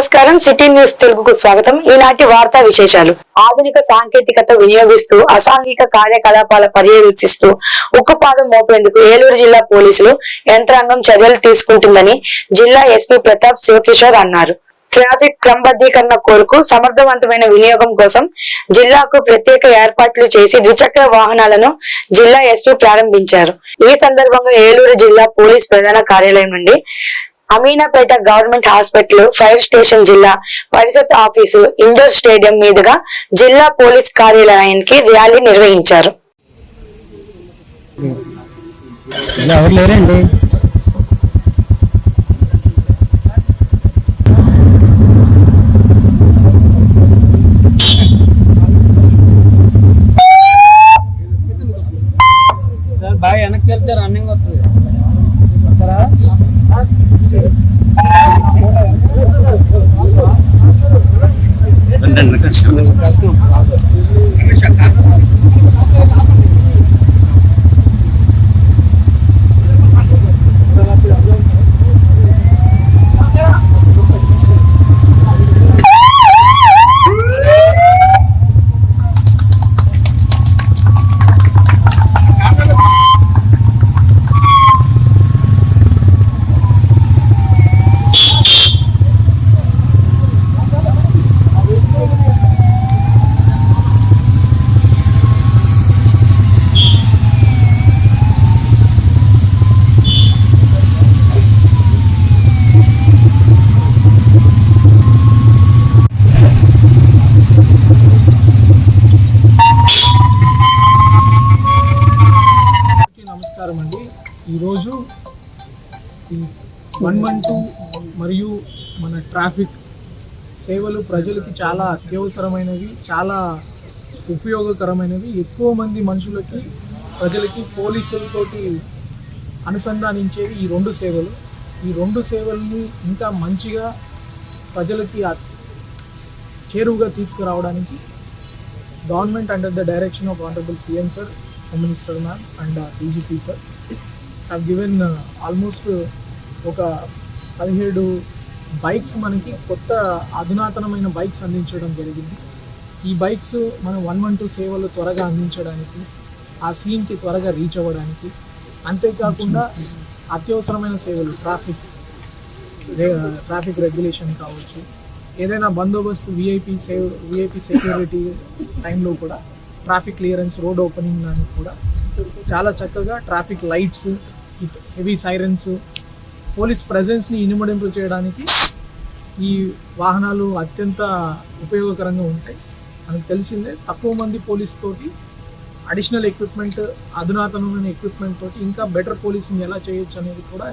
నమస్కారం. City news తెలుగుకు స్వాగతం. ఈనాటి వార్తా విశేషాలు. ఆధునిక సాంకేతికత వినియోగిస్తూ అసాంఘిక కార్యకలాపాల పర్యవేక్షిస్తూ ఉక్కుపాదం మోపేందుకు ఏలూరు జిల్లా పోలీసులు యంత్రాంగం చర్యలు తీసుకుంటుందని జిల్లా ఎస్పీ ప్రతాప్ శివకిషోర్ అన్నారు. ట్రాఫిక్ క్రమబద్ధీకరణ కోరుకు సమర్థవంతమైన వినియోగం కోసం జిల్లాకు ప్రత్యేక ఏర్పాట్లు చేసి ద్విచక్ర వాహనాలను జిల్లా ఎస్పీ ప్రారంభించారు. ఈ సందర్భంగా ఏలూరు జిల్లా పోలీస్ ప్రధాన కార్యాలయం నుండి Aminapeta government hospital fire station Zilla Parishad office indoor stadium మీదుగా జిల్లా పోలీస్ కార్యాలయానికి ర్యాలీ నిర్వహించారు. ఎవరు లేరండి సార్ బాగా వెనక్కి వెళ్తే రన్నింగ్ వస్తుంది వస్తారా? అందరికీ నమస్కారం అండి ఈరోజు ఈ వన్ వన్ టూ మరియు మన ట్రాఫిక్ సేవలు ప్రజలకి చాలా అత్యవసరమైనవి చాలా ఉపయోగకరమైనవి. ఎక్కువ మంది మనుషులకి ప్రజలకి పోలీసులతోటి అనుసంధానించేవి ఈ రెండు సేవలు. ఈ రెండు సేవల్ని ఇంకా మంచిగా ప్రజలకి చేరువుగా తీసుకురావడానికి government under the direction of honourable CM sir home minister ma'am and DGP sir have given almost ఒక పదిహేడు బైక్స్ మనకి కొత్త అధునాతనమైన బైక్స్ అందించడం జరిగింది. ఈ బైక్స్ మనం వన్ వన్ టూ సేవలు త్వరగా అందించడానికి ఆ సీన్కి త్వరగా రీచ్ అవ్వడానికి అంతేకాకుండా అత్యవసరమైన సేవలు ట్రాఫిక్ ట్రాఫిక్ రెగ్యులేషన్ కావచ్చు ఏదైనా బందోబస్తు విఐపి సేవ్ విఐపి సెక్యూరిటీ టైంలో కూడా ట్రాఫిక్ క్లియరెన్స్ రోడ్ ఓపెనింగ్ దానికి కూడా చాలా చక్కగా traffic lights heavy sirens police ప్రజెన్స్ని ఇనుమడింపు చేయడానికి ఈ వాహనాలు అత్యంత ఉపయోగకరంగా ఉంటాయి. మనకు తెలిసిందే తక్కువ మంది పోలీస్ తోటి అడిషనల్ ఎక్విప్మెంట్ అధునాతనమైన ఎక్విప్మెంట్ తోటి ఇంకా బెటర్ పోలీసింగ్ ఎలా చేయొచ్చు అనేది కూడా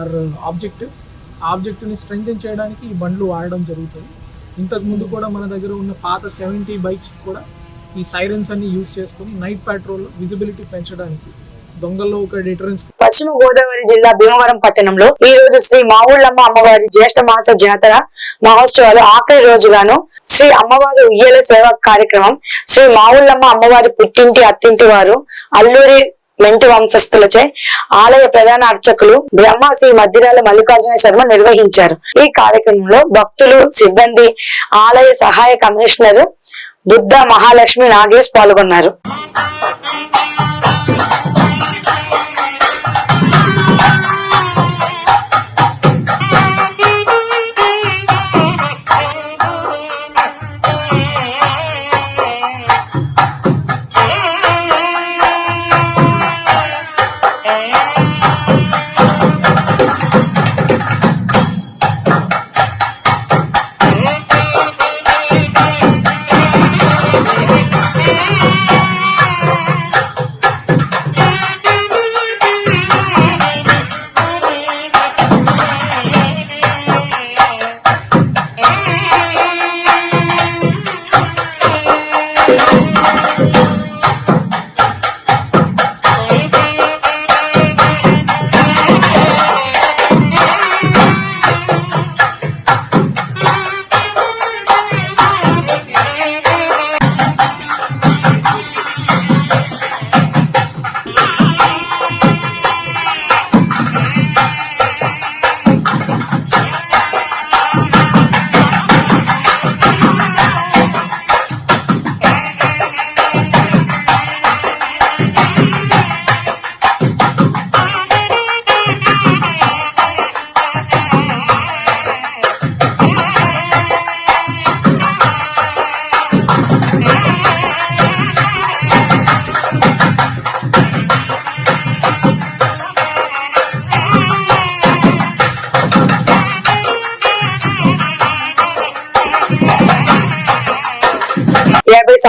ఆర్ ఆబ్జెక్టివ్ ఆ ఆబ్జెక్టివ్ని స్ట్రెంగ్థెన్ చేయడానికి ఈ బండ్లు వాడడం జరుగుతుంది. ఇంతకుముందు కూడా మన దగ్గర ఉన్న పాత సెవెంటీ బైక్స్ కూడా ఈ సైరన్స్ అన్ని యూజ్ చేసుకొని నైట్ పెట్రోల్ విజిబిలిటీ పెంచడానికి దొంగల్లో ఒక డిటరెన్స్ పశ్చిమ గోదావరి జిల్లా భీమవరం పట్టణంలో ఈ రోజు శ్రీ మావుళ్ళమ్మ అమ్మవారి జ్యేష్ఠ మాస జాతర మహోత్సవాలు ఆఖరి రోజుగాను శ్రీ అమ్మవారి ఉయ్యల సేవ కార్యక్రమం శ్రీ మావుళ్ళమ్మ అమ్మవారి పుట్టింటి అత్తింటి వారు అల్లూరి మెంటు వంశస్థులచే ఆలయ ప్రధాన అర్చకులు బ్రహ్మ శ్రీ మధ్యరాల మల్లికార్జున శర్మ నిర్వహించారు. ఈ కార్యక్రమంలో భక్తులు సిబ్బంది ఆలయ సహాయ కమిషనర్ బుద్ధ మహాలక్ష్మి నాగేష్ పాల్గొన్నారు.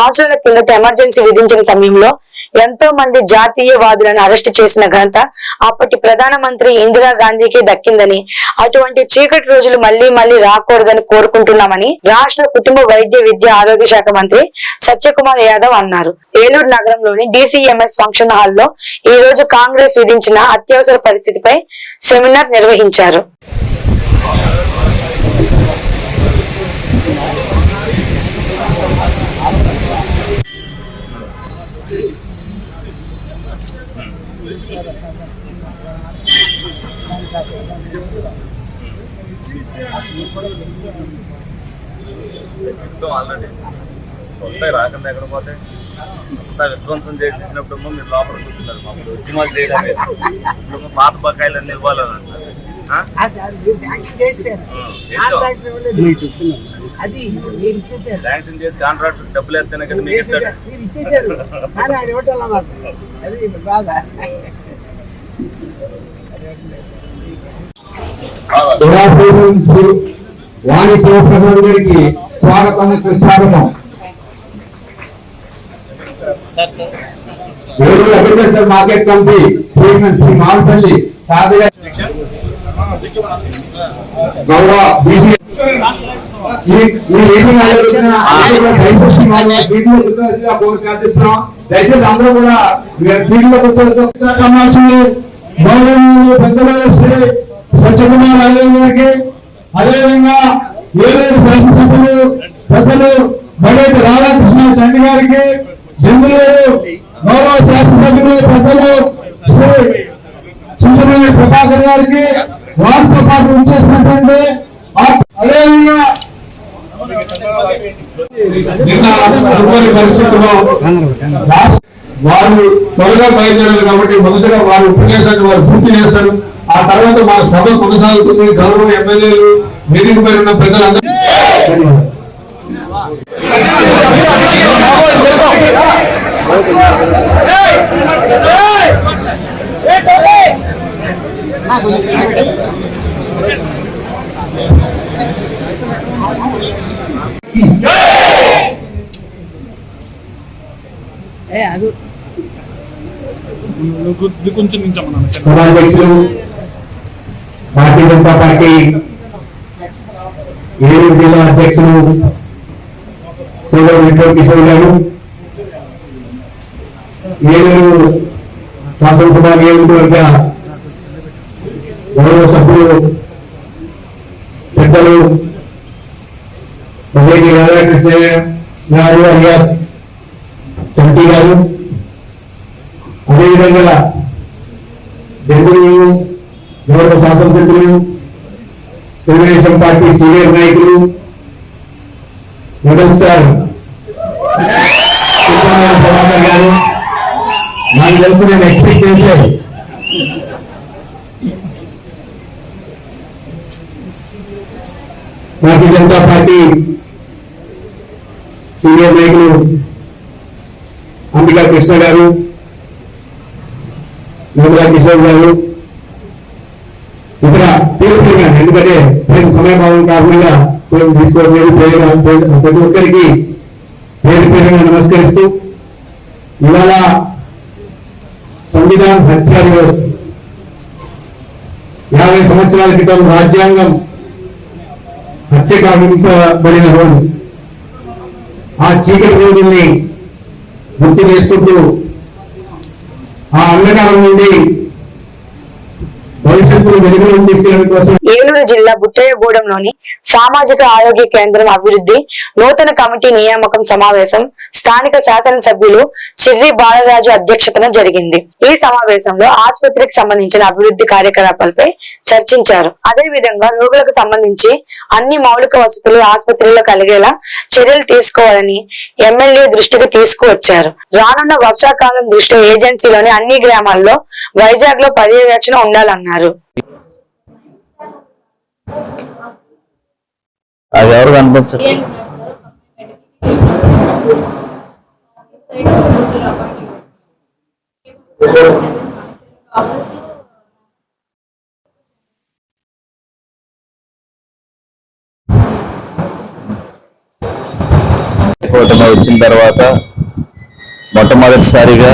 సంవత్సరాల కిందట ఎమర్జెన్సీ విధించిన సమయంలో ఎంతో మంది జాతీయవాదులను అరెస్ట్ చేసిన ఘనత అప్పటి ప్రధానమంత్రి ఇందిరాగాంధీకి దక్కిందని అటువంటి చీకటి రోజులు మళ్ళీ మళ్ళీ రాకూడదని కోరుకుంటున్నామని రాష్ట్ర కుటుంబ వైద్య విద్య ఆరోగ్య శాఖ మంత్రి సత్యకుమార్ యాదవ్ అన్నారు. ఏలూరు నగరంలోని డిసిఎంఎస్ ఫంక్షన్ హాల్లో ఈ రోజు కాంగ్రెస్ విధించిన అత్యవసర పరిస్థితిపై సెమినార్ నిర్వహించారు. ఆల్రెడీ వస్తాయి రాకుండా ఎక్కడ పోతే అంతా విధ్వంసం చేసేసినప్పుడు మీరు లోపల కూర్చున్నారు మామూలు ఉద్యమాలు చేయడం లేదు. పాత బకాయిలన్నీ ఇవ్వాలని అంటారు ఆ? శాంక్షన్ చేసాం కాంట్రాక్ట్ డబ్బులు ఎత్తేనే కదా మీకు ఇస్తాడు. అది బాధ వాణి గారికి స్వాగతం సుస్వాగతం. Eluru agriculture market committee chairman Shri Malpalli గౌరవ బీసీ దయచేసి అందరూ కూడా సీట్లో గౌరవనీయులు పెద్దలు శ్రీ సత్యకుమార్ రాజన్ గారికి అదేవిధంగా ఏలూరు శాసనసభ్యులు పెద్దలు బడేటి రాధాకృష్ణ చండి గారికి బెంగళూరు గౌరవ శాసనసభ్యులు పెద్దలు శ్రీ చింతమల్లి ప్రభాకర్ గారికి వారితో పాటు ఉంచేసినటువంటి అదేవిధంగా నిన్న పరిస్థితుల్లో వారు త్వరగా బయలుదేరారు కాబట్టి మొదటగా వారి ఉపన్యాసాన్ని వారు పూర్తి చేస్తారు ఆ తర్వాత మన సభ కొనసాగుతుంది. గౌరవ ఎమ్మెల్యేలు వేదిక పైన ఉన్న ఏ అది సభాధ్యక్షులు భారతీయ జనతా పార్టీ ఏలూరు జిల్లా అధ్యక్షులు సోదరు విక్రమ్ కిషోర్ గారు ఏలూరు శాసనసభ నియోజకవర్గ గౌరవ సభ్యులు పెద్దలు మొదటి రాధాకృష్ణ గారు అలియాస్ చంటి గారు. అదేవిధంగా బెంగళూరు గౌరవ తెలుగుదేశం పార్టీ సీనియర్ నాయకులు మెగాస్టార్ ప్రభాకర్ గారు నాకు తెలుసు నేను ఎక్స్పెక్ట్ చేశాను భారతీయ జనతా పార్టీ సీనియర్ నాయకులు అంబికా కృష్ణ గారు నిర్మలా కిషోర్ గారు ఇక్కడ పేరు పేరుగా ఎందుకంటే పేరు సమయభావం కాకుండా పేరు తీసుకోవడం పేరు ప్రతి ఒక్కరికి పేరు పేరుగా నమస్కరిస్తూ ఇవాళ సంవిధాన్ హత్య దివస్. యాభై సంవత్సరాల క్రితం రాజ్యాంగం హత్య కావింపబడిన రోజు ఆ చీకటి రోజుల్ని గుర్తు చేసుకుంటూ ఆ అంధకారం నుండి ఏలూరు జిల్లా బుట్టయ్యగూడెంలోని సామాజిక ఆరోగ్య కేంద్రం అభివృద్ధి నూతన కమిటీ నియామకం సమావేశం స్థానిక శాసనసభ్యులు సిర్రి బాలరాజు అధ్యక్షతన జరిగింది. ఈ సమావేశంలో ఆసుపత్రికి సంబంధించిన అభివృద్ధి కార్యకలాపాలపై చర్చించారు. అదే విధంగా రోగులకు సంబంధించి అన్ని మౌలిక వసతులు ఆసుపత్రిలో కలిగేలా చర్యలు తీసుకోవాలని ఎమ్మెల్యే దృష్టికి తీసుకువచ్చారు. రానున్న వర్షాకాలం దృష్ట్యా ఏజెన్సీలోని అన్ని గ్రామాల్లో వైజాగ్లో పర్యవేక్షణ ఉండాలన్నారు. అది ఎవరు కనిపించరు. కూటమి వచ్చిన తర్వాత మొట్టమొదటిసారిగా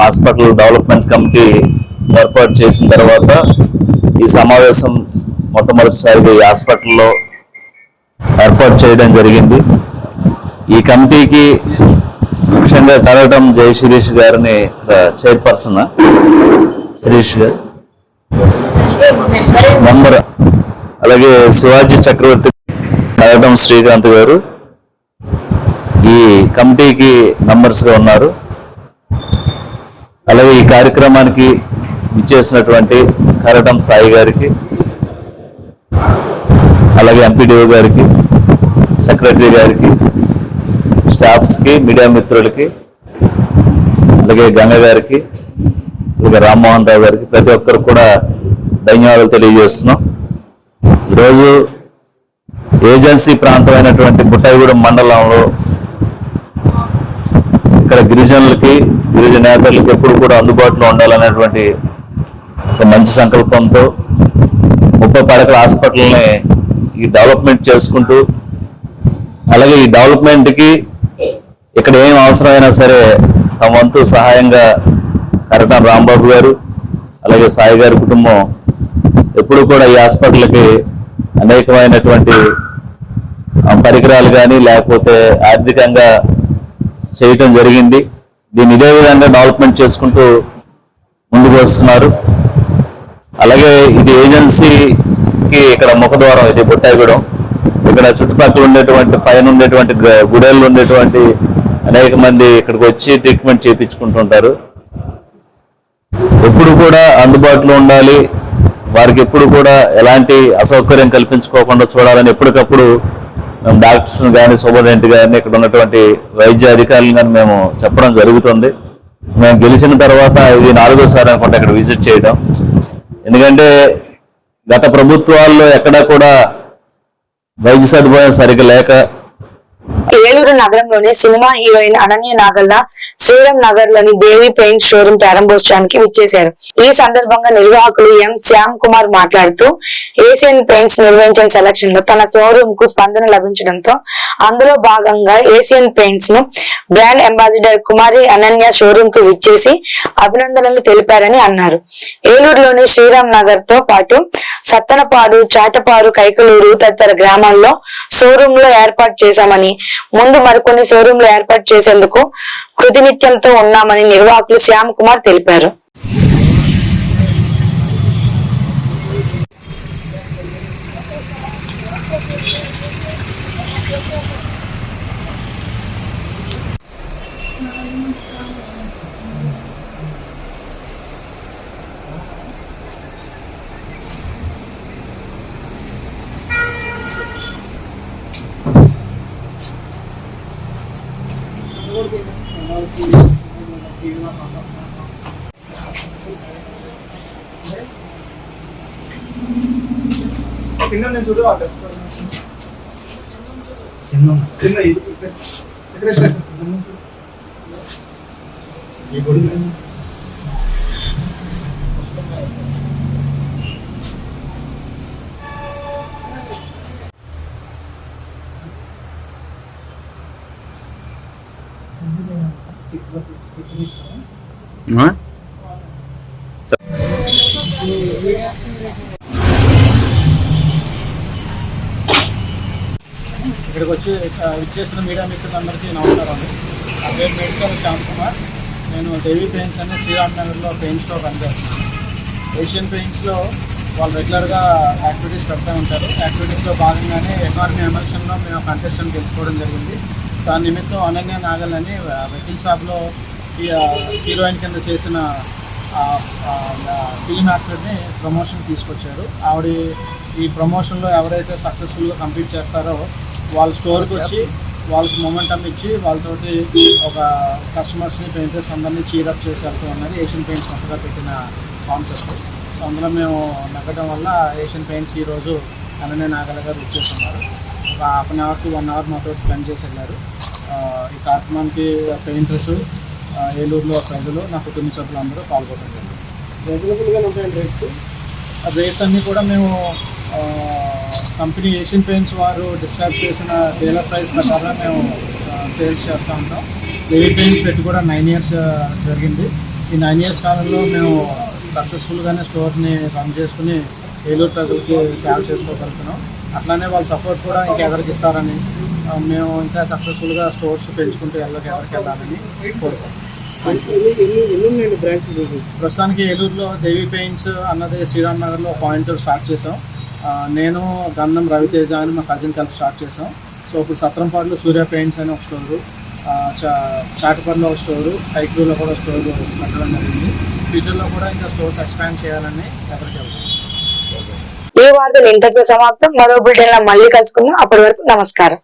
హాస్పిటల్ డెవలప్మెంట్ కమిటీ ఏర్పాటు చేసిన తర్వాత ఈ సమావేశం మొట్టమొదటిసారిగా ఈ హాస్పిటల్లో ఏర్పాటు చేయడం జరిగింది. ఈ కమిటీకి ముఖ్యంగా చదవటం జయ శిరీష్ గారిని చైర్పర్సన్. శిరీష్ గారు. అలాగే శివాజీ చక్రవర్తి చదవటం శ్రీకాంత్ గారు. ఈ కమిటీకి మెంబర్స్గా ఉన్నారు. అలాగే ఈ కార్యక్రమానికి ఇచ్చేసినటువంటి కరటం సాయి గారికి అలాగే ఎంపీడీఓ గారికి సెక్రటరీ గారికి స్టాఫ్స్కి మీడియా మిత్రులకి అలాగే గంగ గారికి అలాగే రామ్మోహన్ రావు గారికి ప్రతి ఒక్కరికి కూడా ధన్యవాదాలు తెలియజేస్తున్నాం. ఈరోజు ఏజెన్సీ ప్రాంతమైనటువంటి బుట్టాయిగూడెం మండలంలో ఇక్కడ గిరిజనులకి గిరిజన నేతలకి ఎప్పుడు కూడా అందుబాటులో ఉండాలనేటువంటి మంచి సంకల్పంతో ముప్పై పడకల హాస్పిటల్ని ఈ డెవలప్మెంట్ చేసుకుంటూ అలాగే ఈ డెవలప్మెంట్కి ఇక్కడ ఏం అవసరమైనా సరే తమ వంతు సహాయంగా కరటం రాంబాబు గారు అలాగే సాయి గారి కుటుంబం ఎప్పుడు కూడా ఈ హాస్పిటల్కి అనేకమైనటువంటి పరికరాలు కానీ లేకపోతే ఆర్థికంగా చేయటం జరిగింది. దీన్ని ఇదే విధంగా డెవలప్మెంట్ చేసుకుంటూ ముందుకు వస్తున్నారు. అలాగే ఇది ఏజెన్సీకి ఇక్కడ ముఖద్వారం ఇది బుట్టాయిగూడెం. ఇక్కడ చుట్టుపక్కల ఉండేటువంటి పైన ఉండేటువంటి గ- గుడేళ్ళు ఉండేటువంటి అనేక మంది ఇక్కడికి వచ్చి ట్రీట్మెంట్ చేయించుకుంటుంటారు ఎప్పుడు కూడా అందుబాటులో ఉండాలి. వారికి ఎప్పుడు కూడా ఎలాంటి అసౌకర్యం కల్పించుకోకుండా చూడాలని ఎప్పటికప్పుడు మేము డాక్టర్స్ కానీ సూపరింటెండెంట్ కానీ ఇక్కడ ఉన్నటువంటి వైద్య అధికారులు కానీ మేము చెప్పడం జరుగుతుంది. మేము గెలిచిన తర్వాత ఇది నాలుగోసారి అనుకుంటా ఇక్కడ విజిట్ చేయడం ఎందుకంటే గత ప్రభుత్వాల్లో ఎక్కడా కూడా వైద్య సదుపాయం సరిగ్గా లేక ఏలూరు నగరంలోని సినిమా హీరోయిన్ అనన్య నాగల్ల శ్రీరామ్ నగర్లోని దేవి పెయింట్ షోరూమ్ ప్రారంభోత్సవానికి విచ్చేశారు. ఈ సందర్భంగా నిర్వాహకులు ఎం శ్యామ్ కుమార్ మాట్లాడుతూ ఏషియన్ పెయింట్స్ నిర్వహించిన సెలక్షన్లో తన షోరూమ్కు స్పందన లభించడంతో అందులో భాగంగా ఏషియన్ పెయింట్స్ను బ్రాండ్ అంబాసిడర్ కుమారి అనన్య షోరూమ్కు విచ్చేసి అభినందనలు తెలిపారని అన్నారు. ఏలూరులోని శ్రీరామ్ నగర్తో పాటు సత్తనపాడు చాటపాడు కైకలూరు తదితర గ్రామాల్లో షోరూమ్లో ఏర్పాటు చేశామని ముందు మరికొన్ని షోరూంలు ఏర్పాటు చేసేందుకు కృతినిత్యంతో ఉన్నామని నిర్వాహకులు శ్యామ్ కుమార్ తెలిపారు. కింద నేను చూడు ఆ left corner. కింద ఇది ఇక్కడ ఇక్కడ ఇక్కడ. ఈ గుడి ఇక్కడికి వచ్చి ఇచ్చేసిన మీడియా మిత్రులందరికీ నమస్కారం నా పేరు మెడికల్ శ్యామ్ కుమార్. నేను దేవి పెయింట్స్ అనే శ్రీరామ్ నగర్లో పెయింట్ స్టోర్ రన్ ఏషియన్ పెయింట్స్లో వాళ్ళు రెగ్యులర్గా యాక్టివిటీస్ పెడతా ఉంటారు. యాక్టివిటీస్లో భాగంగానే ఎకానమీ ఎమర్షన్లో మేము కంటెస్టెంట్ గెలుచుకోవడం జరిగింది. దాని నిమిత్తం అనన్య నాగలని అని వెకిల్ షాప్లో హీరోయిన్ కింద చేసిన ఫిలిం యాక్టర్ని ప్రమోషన్ తీసుకొచ్చారు. ఆవిడ ఈ ప్రమోషన్లో ఎవరైతే సక్సెస్ఫుల్గా కంప్లీట్ చేస్తారో వాళ్ళ స్టోర్కి వచ్చి వాళ్ళకి మొమెంటం ఇచ్చి వాళ్ళతోటి ఒక కస్టమర్స్ని పెయింటర్స్ అందరినీ చీరప్ చేసి వెళ్తూ ఉన్నది ఏషియన్ పెయింట్స్ కొత్తగా పెట్టిన కాన్సెప్ట్. సో అందులో మేము నగ్గడం వల్ల ఏషియన్ పెయింట్స్ ఈరోజు అననే నాగల గారు ఇచ్చేస్తున్నారు. ఒక half an hour to one hour మాతో స్పెండ్ చేసి వెళ్ళారు. ఆ, ఈ కార్యక్రమానికి పెయింటర్స్ ఏలూరులో ప్రజలు నా కుటుంబ సభ్యులు అందరూ పాల్గొనడం జరిగింది. రెగ్యులబుల్గా ఉంటాయండి రేట్స్? ఆ రేట్స్ అన్నీ కూడా మేము కంపెనీ ఏషియన్ పెయింట్స్ వారు డిస్క్రైబ్ చేసిన డీలర్ ప్రైస్ ప్రకారం మేము సేల్స్ చేస్తూ ఉంటాం. బేబీ పెయింట్స్ పెట్టి కూడా నైన్ ఇయర్స్ జరిగింది. ఈ నైన్ ఇయర్స్ కాలంలో మేము సక్సెస్ఫుల్గానే స్టోర్ని రన్ చేసుకుని ఏలూరు ప్రజలకి సేవ చేసుకోగలుగుతున్నాం. అట్లానే వాళ్ళ సపోర్ట్ కూడా ఇంకెవరికి ఇస్తారని మేము ఇంకా సక్సెస్ఫుల్గా స్టోర్స్ పెంచుకుంటూ ఎల్లరికి ఎవరికి వెళ్ళాలని కోరుకుంటున్నాం. ప్రస్తుతానికి ఏలూరులో దేవి పెయింట్స్ అన్నది శ్రీరామ్ నగర్లో పాయింట్ స్టార్ట్ చేసాం నేను గంధం రవితేజ అని మా కజిన్ కలిపి స్టార్ట్ చేసాం సో ఇప్పుడు సత్రంపాడులో సూర్య పెయింట్స్ అని ఒక స్టోరు ఆ, చా- చాటపల్లిలో ఒక స్టోరు కైక్రూలో కూడా స్టోర్ పెట్టడం జరిగింది. ఫ్యూచర్లో కూడా ఇంకా స్టోర్స్ ఎక్స్పాండ్ చేయాలని ఈ వార్తలు ఇంతటితో సమాప్తం. మరో బిల్డెన్ మళ్ళీ కలుసుకుందాం. అప్పటి వరకు నమస్కారం.